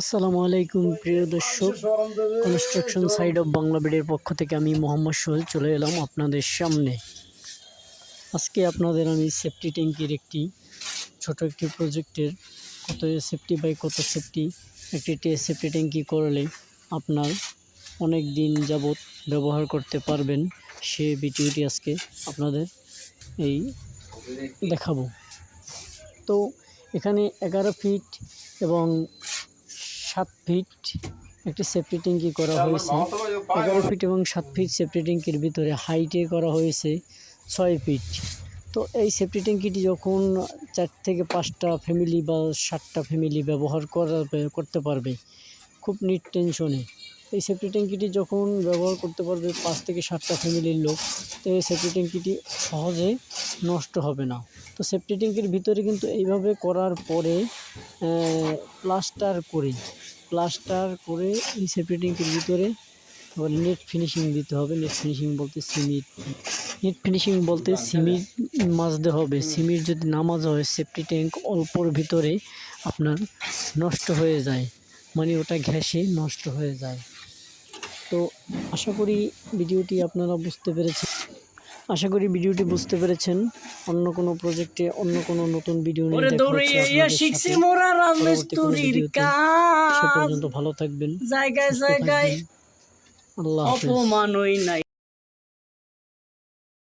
আসসালামু আলাইকুম, প্রিয় দর্শক। কনস্ট্রাকশন সাইড অফ বাংলা বেডের পক্ষ থেকে আমি মোহাম্মদ সোহেল চলে এলাম আপনাদের সামনে। আজকে আপনাদের আমি সেফটি ট্যাঙ্কির একটি, ছোট একটি প্রজেক্টের কত সেফটি বাই কত সেফটি একটি সেফটি ট্যাঙ্কি করলে আপনার অনেক দিন যাবৎ ব্যবহার করতে পারবেন। সে ভিডিওটি আজকে আপনাদের এই দেখাবো। তো এখানে এগারো ফিট এবং সাত ফিট একটি সেফটি ট্যাঙ্কি করা হয়েছে। এগারো ফিট এবং সাত ফিট সেফটি ট্যাঙ্কির ভিতরে হাইটে করা হয়েছে ছয় ফিট তো এই সেফটি ট্যাঙ্কিটি যখন চার থেকে পাঁচটা ফ্যামিলি বা সাতটা ফ্যামিলি ব্যবহার করাবে করতে পারবে, খুব নিট টেনশনে এই সেফটি ট্যাঙ্কিটি যখন ব্যবহার করতে পারবে পাঁচ থেকে সাতটা ফ্যামিলির লোক, তো এই সেফটি ট্যাঙ্কিটি সহজে নষ্ট হবে না। তো সেফটি ট্যাঙ্কির ভিতরে কিন্তু এইভাবে করার পরে প্লাস্টার করে। প্লাস্টার করে ট্যাঙ্কির ভিতরে আবার নেট ফিনিশিং দিতে হবে। নেট ফিনিশিং বলতে সিমিট। নেট ফিনিশিং বলতে সিমিট মাজতে হবে। সিমিট যদি না মাজা হয় সেফটি ট্যাঙ্ক অল্পর ভিতরে আপনার নষ্ট হয়ে যায়। মানে ওটা ঘ্যাসে নষ্ট হয়ে যায়। তো আশা করি ভিডিওটি আপনারা বুঝতে পেরেছেন। আশা করি ভিডিওটি বুঝতে পেরেছেন। অন্য কোনো প্রজেক্টে অন্য কোনো নতুন ভিডিও নিয়ে দেখা হচ্ছে পর্যন্ত ভালো থাকবেন জায়গায় জায়গায়। আল্লাহ অপমানই নাই।